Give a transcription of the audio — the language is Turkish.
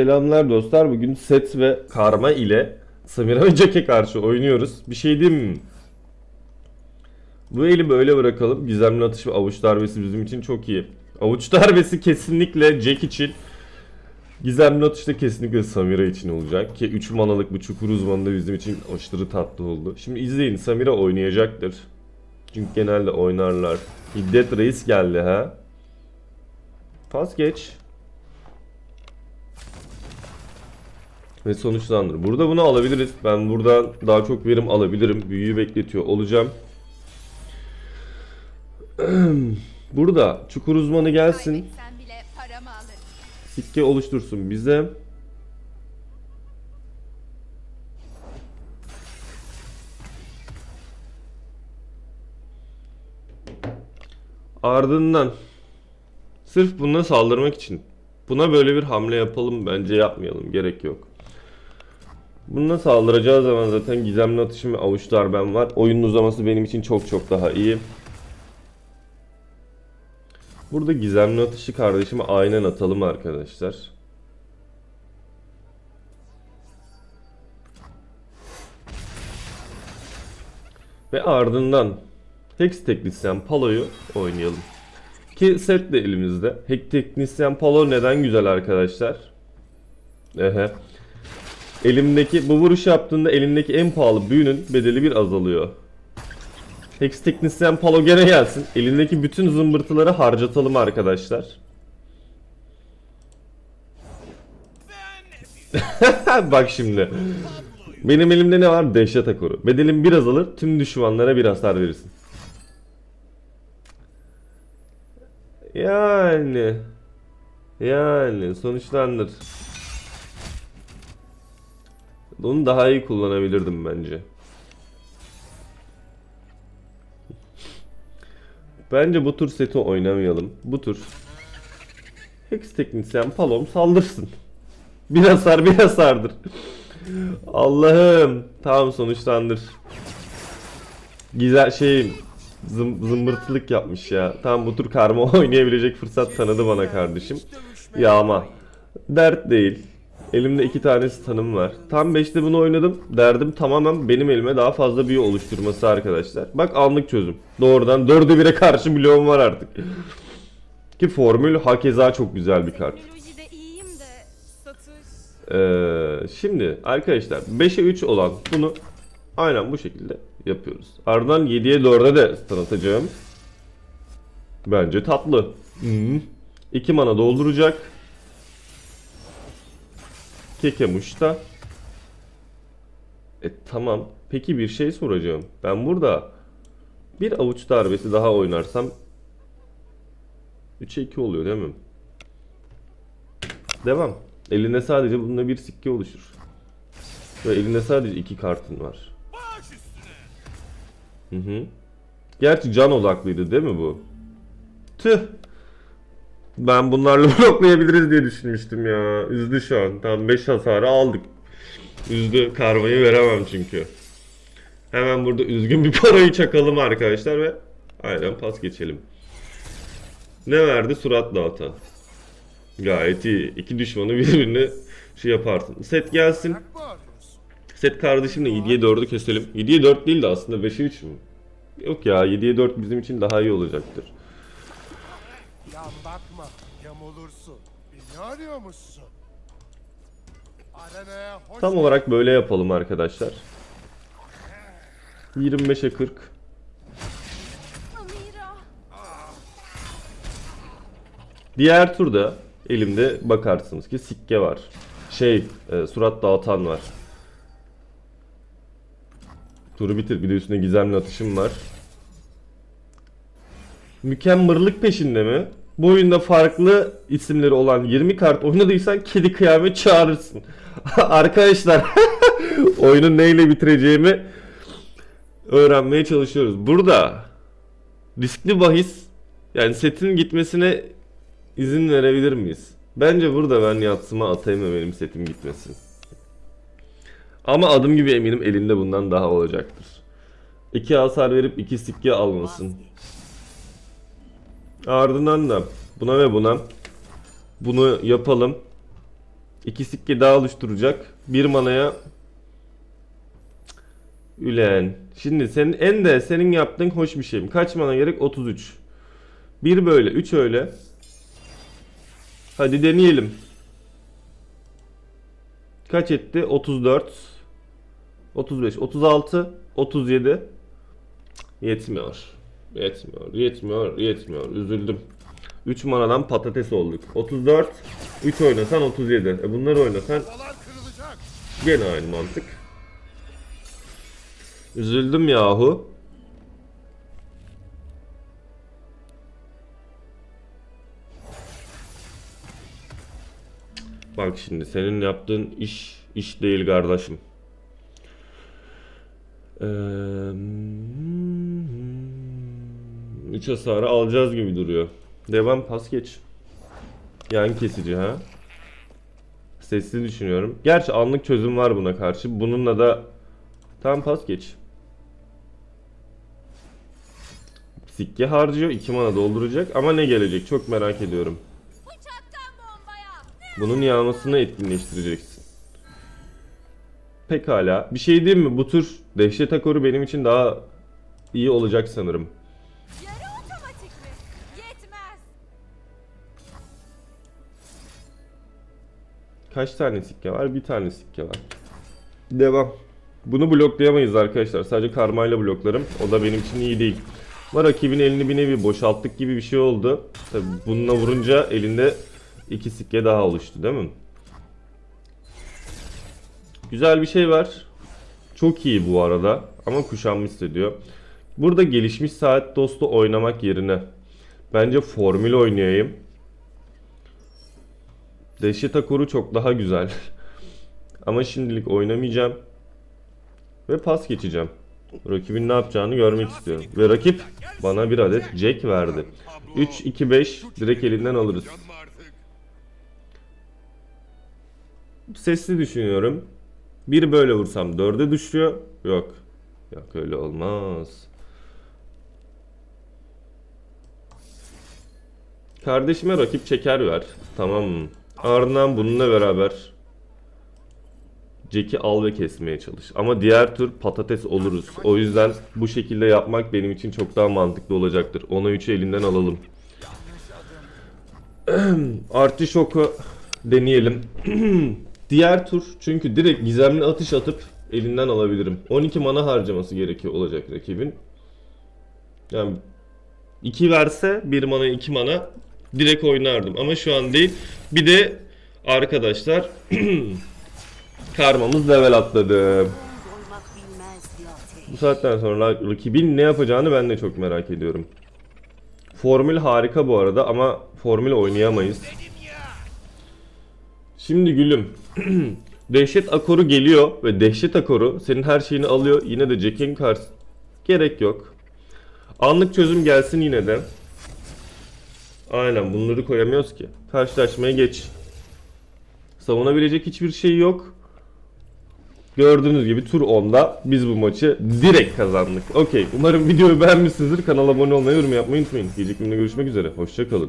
Selamlar dostlar. Bugün set ve karma ile Samira Jack'e karşı oynuyoruz. Bir şey diyeyim mi? Bu eli böyle bırakalım. Gizemli atış ve avuç darbesi bizim için çok iyi. Avuç darbesi kesinlikle Jack için. Gizemli atış da kesinlikle Samira için olacak. Ki 3 manalık bu çukur uzmanı da bizim için aşırı tatlı oldu. Şimdi izleyin Samira oynayacaktır. Çünkü genelde oynarlar. Hiddet Reis geldi ha. Pas geç. Ve sonuçlandır. Burada bunu alabiliriz. Ben buradan daha çok verim alabilirim. Büyüyü bekletiyor olacağım. Burada çukur uzmanı gelsin. Sikke oluştursun bize. Ardından sırf buna saldırmak için buna böyle bir hamle yapalım bence yapmayalım gerek yok. Bununla saldıracağı zaman zaten gizemli atışım ve avuç darbem var. Oyunun uzaması benim için çok çok daha iyi. Burada gizemli atışı kardeşime aynen atalım arkadaşlar. Ve ardından Hex Teknisyen Palo'yu oynayalım. Ki set de elimizde. Hex Teknisyen Palo neden güzel arkadaşlar? Ehe. Elimdeki bu vuruş yaptığında elimdeki en pahalı büyünün bedeli bir azalıyor. Hex Teknisyen Palo gene gelsin. Elindeki bütün zımbırtıları harcatalım arkadaşlar. Bak şimdi. Benim elimde ne var? Dehşet akoru. Bedelin bir azalır, tüm düşmanlara bir hasar verirsin. Yani. Yani sonuçlandır. Onu daha iyi kullanabilirdim bence. Bence bu tur seti oynamayalım. Bu tur Hex teknisyen Palom saldırsın. Bir hasar bir hasardır. Allah'ım. Tamam sonuçlandır. Güzel şey zım, zımbırtılık yapmış ya. Tamam bu tur karma oynayabilecek fırsat tanıdı bana kardeşim. Ya ama dert değil. Elimde iki tane tanım var. Tam 5'te bunu oynadım. Derdim tamamen benim elime daha fazla büyü oluşturması arkadaşlar. Bak anlık çözüm. Doğrudan 4'e 1'e karşı bloğum var artık. Ki formül hakeza çok güzel bir kart. Teknolojide iyiyim de satış. Ee, şimdi arkadaşlar 5'e 3 olan bunu aynen bu şekilde yapıyoruz. Ardından 7'ye 4'e de stun atacağım. Bence tatlı. 2 mana dolduracak. Kekemuş'ta. E tamam. Peki bir şey soracağım. Ben burada bir avuç darbesi daha oynarsam 3'e 2 oluyor değil mi? Devam. Elinde sadece bununla bir sikke oluşur. Ve elinde sadece iki kartın var. Hı hı. Gerçi can odaklıydı değil mi bu? Tüh. Ben bunlarla bloklayabiliriz diye düşünmüştüm ya. Üzdü şu an. Tam 5 hasarı aldık. Üzdü. Karmayı veremem çünkü. Hemen burada üzgün bir parayı çakalım arkadaşlar ve aynen pas geçelim. Ne verdi? Surat dağıtan. Gayet iyi. İki düşmanı birbirine şey yaparsın. Set gelsin. Set kardeşimle 7'ye 4'ü keselim. 7'ye 4 değil de aslında 5'e 3 mü? Yok ya 7'ye 4 bizim için daha iyi olacaktır. Yan bakma, yamulursun. Beni arıyormuşsun. Arenaya hoş Tam olarak böyle yapalım arkadaşlar. 25'e 40. Amira. Diğer turda elimde bakarsınız ki sikke var. Şey, e, surat dağıtan var. Turu bitir. Bir de üstüne gizemli atışım var. Mükemmerlik peşinde mi? Bu oyunda farklı isimleri olan 20 kart oynadıysan kedi kıyamet çağırırsın. Arkadaşlar oyunun neyle bitireceğimi öğrenmeye çalışıyoruz. Burada riskli bahis yani setin gitmesine izin verebilir miyiz? Bence burada ben yatsıma atayım ve benim setim gitmesin. Ama adım gibi eminim elinde bundan daha olacaktır. İki hasar verip iki sikke almasın. Ardından da buna ve buna bunu yapalım. İki sikke daha oluşturacak. Bir manaya Ülen. Şimdi senin en de senin yaptığın hoş bir şey mi? Kaç mana gerek? 33. Bir böyle, üç öyle. Hadi deneyelim. Kaç etti? 34. 35, 36, 37. Yetmiyor. Yetmiyor, yetmiyor, yetmiyor. Üzüldüm. 3 manadan patates olduk. 34, 3 oynasan 37. E bunları oynasan gene aynı mantık. Üzüldüm yahu. Bak şimdi senin yaptığın iş iş değil kardeşim. Eee, üç hasarı alacağız gibi duruyor. Devam pas geç. Yan kesici ha. Sesli düşünüyorum. Gerçi anlık çözüm var buna karşı. Bununla da tam pas geç. Sikke harcıyor. 2 mana dolduracak. Ama ne gelecek çok merak ediyorum. Bunun yağmasını etkinleştireceksin. Pekala. Bir şey diyeyim mi? Bu tür dehşet akoru benim için daha iyi olacak sanırım. Kaç tane sikke var? Bir tane sikke var. Devam. Bunu bloklayamayız arkadaşlar. Sadece karmayla bloklarım. O da benim için iyi değil. Ama rakibin elini bir nevi boşalttık gibi bir şey oldu. Tabi bununla vurunca elinde iki sikke daha oluştu değil mi? Güzel bir şey var. Çok iyi bu arada. Ama kuşanmış hissediyor. Burada gelişmiş saat dostu oynamak yerine bence formül oynayayım. Dehşet Akoru çok daha güzel. Ama şimdilik oynamayacağım. Ve pas geçeceğim. Rakibin ne yapacağını görmek istiyorum. Ve rakip bana bir adet Jack verdi. 3-2-5 direkt elinden alırız. Sesli düşünüyorum. Bir böyle vursam 4'e düşüyor. Yok. Yok öyle olmaz. Kardeşime rakip çeker ver. Tamam? Ardından bununla beraber Jack'i al ve kesmeye çalış. Ama diğer tür patates oluruz. O yüzden bu şekilde yapmak benim için çok daha mantıklı olacaktır. Ona 3'ü elinden alalım. Artı şoku deneyelim. Diğer tur çünkü direkt gizemli atış atıp elinden alabilirim. 12 mana harcaması gerekiyor olacak rakibin. Yani 2 verse 1 mana 2 mana direkt oynardım ama şu an değil. Bir de arkadaşlar karmamız level atladı. Bu saatten sonra rakibin ne yapacağını ben de çok merak ediyorum. Formül harika bu arada ama formül oynayamayız. Şimdi gülüm. dehşet akoru geliyor ve dehşet akoru senin her şeyini alıyor. Yine de Jack'in karşı gerek yok. Anlık çözüm gelsin yine de. Aynen bunları koyamıyoruz ki. Karşılaşmaya geç. Savunabilecek hiçbir şey yok. Gördüğünüz gibi tur 10'da biz bu maçı direkt kazandık. Okey. Umarım videoyu beğenmişsinizdir. Kanala abone olmayı, yorum yapmayı unutmayın. Gelecek bölümde görüşmek üzere. Hoşçakalın.